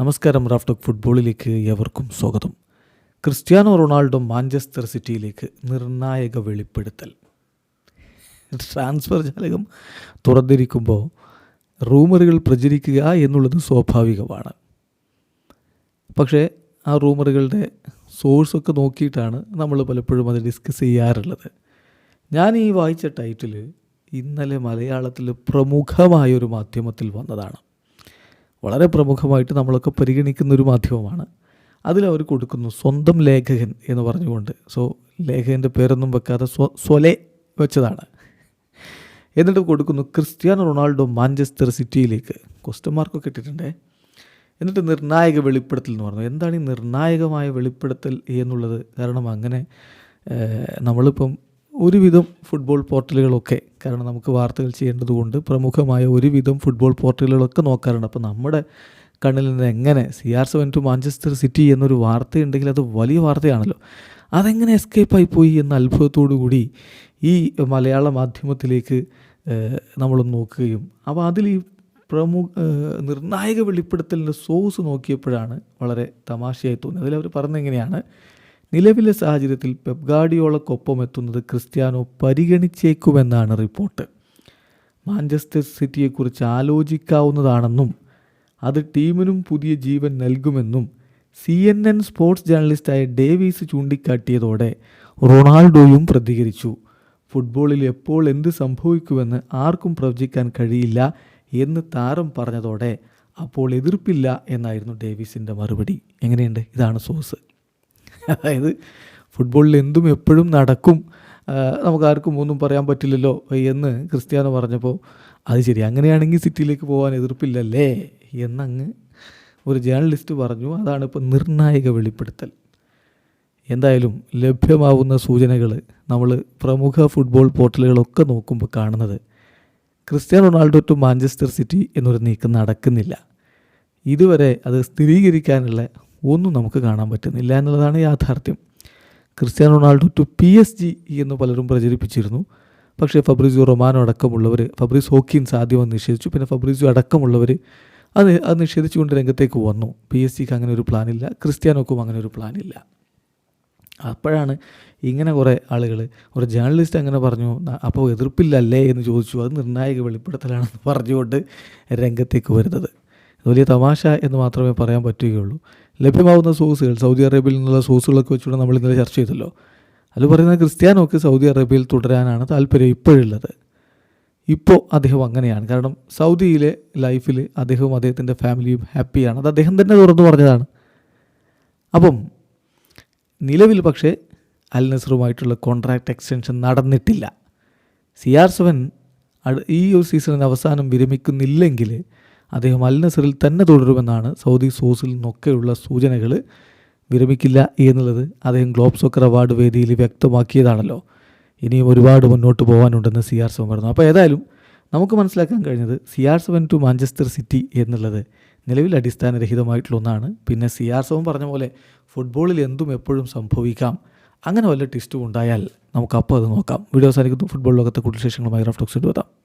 നമസ്കാരം റാഫ്ടോക് ഫുട്ബോളിലേക്ക് ഏവർക്കും സ്വാഗതം. ക്രിസ്ത്യാനോ റൊണാൾഡോ മാഞ്ചസ്റ്റർ സിറ്റിയിലേക്ക് നിർണായക വെളിപ്പെടുത്തൽ. ട്രാൻസ്ഫർ ജാലകം തുറന്നിരിക്കുമ്പോൾ റൂമറുകൾ പ്രചരിക്കുക എന്നുള്ളത് സ്വാഭാവികമാണ്. പക്ഷേ ആ റൂമറുകളുടെ സോഴ്സൊക്കെ നോക്കിയിട്ടാണ് നമ്മൾ പലപ്പോഴും അത് ഡിസ്കസ് ചെയ്യാറുള്ളത്. ഞാൻ ഈ വായിച്ച ടൈറ്റിൽ ഇന്നലെ മലയാളത്തിൽ പ്രമുഖമായൊരു മാധ്യമത്തിൽ വന്നതാണ്. വളരെ പ്രമുഖമായിട്ട് നമ്മളൊക്കെ പരിഗണിക്കുന്ന ഒരു മാധ്യമമാണ്. അതിലവർ കൊടുക്കുന്നു സ്വന്തം ലേഖകൻ എന്ന് പറഞ്ഞുകൊണ്ട്. സോ ലേഖകന്റെ പേരൊന്നും വെക്കാതെ സ്വ സ്വലെ വെച്ചതാണ്. എന്നിട്ട് കൊടുക്കുന്നു ക്രിസ്ത്യാനോ റൊണാൾഡോ മാഞ്ചസ്റ്റർ സിറ്റിയിലേക്ക്. ക്വസ്റ്റ്യൻ മാർക്കൊക്കെ ഇട്ടിട്ടുണ്ടേ. എന്നിട്ട് നിർണായക വെളിപ്പെടുത്തൽ എന്ന് പറഞ്ഞു. എന്താണ് ഈ നിർണായകമായ വെളിപ്പെടുത്തൽ എന്നുള്ളത്? കാരണം അങ്ങനെ നമ്മളിപ്പം ഒരുവിധം ഫുട്ബോൾ പോർട്ടലുകളൊക്കെ കാരണം നമുക്ക് വാർത്തകൾ ചെയ്യേണ്ടതുകൊണ്ട് പ്രമുഖമായ ഒരുവിധം ഫുട്ബോൾ പോർട്ടലുകളൊക്കെ നോക്കാറുണ്ട്. അപ്പോൾ നമ്മുടെ കണ്ണിൽ നിന്ന് എങ്ങനെ C R seven to Manchester City എന്നൊരു വാർത്തയുണ്ടെങ്കിൽ അത് വലിയ വാർത്തയാണല്ലോ. അതെങ്ങനെ എസ്കേപ്പായി പോയി എന്ന അത്ഭുതത്തോടു കൂടി ഈ മലയാള മാധ്യമത്തിലേക്ക് നമ്മളൊന്ന് നോക്കുകയും അപ്പോൾ അതിൽ ഈ പ്രമുഖ നിർണായക വെളിപ്പെടുത്തലിന്റെ സോഴ്സ് നോക്കിയപ്പോഴാണ് വളരെ തമാശയായി തോന്നിയത്. അതിലവർ പറഞ്ഞെങ്ങനെയാണ് നിലവിലെ സാഹചര്യത്തിൽ പെപ്ഗാഡിയോളക്കൊപ്പം എത്തുന്നത് ക്രിസ്ത്യാനോ പരിഗണിച്ചേക്കുമെന്നാണ് റിപ്പോർട്ട്. മാഞ്ചസ്റ്റർ സിറ്റിയെക്കുറിച്ച് ആലോചിക്കാവുന്നതാണെന്നും അത് ടീമിനും പുതിയ ജീവൻ നൽകുമെന്നും സി എൻ എൻ സ്പോർട്സ് ജേർണലിസ്റ്റായ ഡേവീസ് ചൂണ്ടിക്കാട്ടിയതോടെ റൊണാൾഡോയും പ്രതികരിച്ചു. ഫുട്ബോളിൽ എപ്പോൾ എന്ത് സംഭവിക്കുമെന്ന് ആർക്കും പ്രവചിക്കാൻ കഴിയില്ല എന്ന് താരം പറഞ്ഞതോടെ അപ്പോൾ എതിർപ്പില്ല എന്നായിരുന്നു ഡേവിസിന്റെ മറുപടി. എങ്ങനെയുണ്ട്? ഇതാണ് സോഴ്സ്. അതായത് ഫുട്ബോളിൽ എന്തും എപ്പോഴും നടക്കും നമുക്ക് ആർക്കും ഒന്നും പറയാൻ പറ്റില്ലല്ലോ എന്ന് ക്രിസ്ത്യാനോ പറഞ്ഞപ്പോൾ അത് ശരി അങ്ങനെയാണെങ്കിൽ സിറ്റിയിലേക്ക് പോകാൻ എതിർപ്പില്ലല്ലേ? എന്നങ്ങ് ഒരു ജേർണലിസ്റ്റ് പറഞ്ഞു. അതാണ് ഇപ്പോൾ നിർണായക വെളിപ്പെടുത്തൽ. എന്തായാലും ലഭ്യമാവുന്ന സൂചനകൾ നമ്മൾ പ്രമുഖ ഫുട്ബോൾ പോർട്ടലുകളൊക്കെ നോക്കുമ്പോൾ കാണുന്നത് Cristiano Ronaldo to Manchester City എന്നൊരു നീക്കം നടക്കുന്നില്ല. ഇതുവരെ അത് സ്ഥിരീകരിക്കാനുള്ള ഒന്നും നമുക്ക് കാണാൻ പറ്റുന്നില്ല എന്നുള്ളതാണ് യാഥാർത്ഥ്യം. Cristiano Ronaldo to P S G എന്ന് പലരും പ്രചരിപ്പിച്ചിരുന്നു. പക്ഷേ ഫബ്രീസിയോ റൊമാനോ അടക്കമുള്ളവർ ഫബ്രീസ് ഹോക്കിൻസ് ആദ്യം അത് നിഷേധിച്ചു. പിന്നെ ഫബ്രീസിയോ അടക്കമുള്ളവർ അത് അത് നിഷേധിച്ചുകൊണ്ട് രംഗത്തേക്ക് വന്നു. പി എസ് ജിക്ക് അങ്ങനെ ഒരു പ്ലാനില്ല ക്രിസ്ത്യാനോക്കും അങ്ങനെ ഒരു പ്ലാനില്ല അപ്പോഴാണ് ഇങ്ങനെ കുറേ ആളുകൾ ഒരു ജേർണലിസ്റ്റ് അങ്ങനെ പറഞ്ഞു "ന- അപ്പോൾ എതിർപ്പില്ലല്ലേ? എന്ന് ചോദിച്ചു. അത് നിർണായക വെളിപ്പെടുത്തലാണെന്ന് പറഞ്ഞുകൊണ്ട് രംഗത്തേക്ക് വരുന്നത്. വലിയ തമാശ എന്ന് മാത്രമേ പറയാൻ പറ്റുകയുള്ളൂ. ലഭ്യമാകുന്ന സോഴ്സുകൾ സൗദി അറേബ്യയിൽ നിന്നുള്ള സോഴ്സുകളൊക്കെ വെച്ചുകൊണ്ട് നമ്മൾ ഇന്നലെ ചർച്ച ചെയ്തല്ലോ. അത് പറയുന്നത് ക്രിസ്ത്യാനോക്ക് സൗദി അറേബ്യയിൽ തുടരാനാണ് താല്പര്യം ഇപ്പോഴുള്ളത്. ഇപ്പോൾ അദ്ദേഹം അങ്ങനെയാണ്. കാരണം സൗദിയിലെ ലൈഫിൽ അദ്ദേഹവും അദ്ദേഹത്തിന്റെ ഫാമിലിയും ഹാപ്പിയാണ്. അത് അദ്ദേഹം തന്നെ തുറന്നു പറഞ്ഞതാണ്. അപ്പം നിലവിൽ പക്ഷേ അൽ നസറുമായിട്ടുള്ള കോൺട്രാക്ട് എക്സ്റ്റൻഷൻ നടന്നിട്ടില്ല. സി ആർ സെവൻ ഈ ഒരു സീസണിന് അവസാനം വിരമിക്കുന്നില്ലെങ്കിൽ അദ്ദേഹം അൽ നസറിൽ തന്നെ തുടരുമെന്നാണ് സൗദി സോഴ്സിൽ നിന്നൊക്കെയുള്ള സൂചനകൾ. വിരമിക്കില്ല എന്നുള്ളത് അദ്ദേഹം ഗ്ലോബ് സോക്കർ അവാർഡ് വേദിയിൽ വ്യക്തമാക്കിയതാണല്ലോ. ഇനിയും ഒരുപാട് മുന്നോട്ട് പോകാനുണ്ടെന്ന് സി ആർ സെവൻ പറഞ്ഞു. അപ്പോൾ ഏതായാലും നമുക്ക് മനസ്സിലാക്കാൻ കഴിഞ്ഞത് C R seven to Manchester City എന്നുള്ളത് നിലവിൽ അടിസ്ഥാനരഹിതമായിട്ടുള്ള ഒന്നാണ്. പിന്നെ സി ആർ സെവൻ പറഞ്ഞ പോലെ ഫുട്ബോളിൽ എന്തും എപ്പോഴും സംഭവിക്കാം. അങ്ങനെ വല്ല ടെസ്റ്റും ഉണ്ടായാൽ നമുക്കപ്പോൾ അത് നോക്കാം. വീഡിയോ അവസാനിക്കുന്നു. ഫുട്ബോൾ ലോകത്തെ കൂടുതൽ വിശേഷങ്ങളുമായി റഫ്റ്റോക്സ് എത്താം.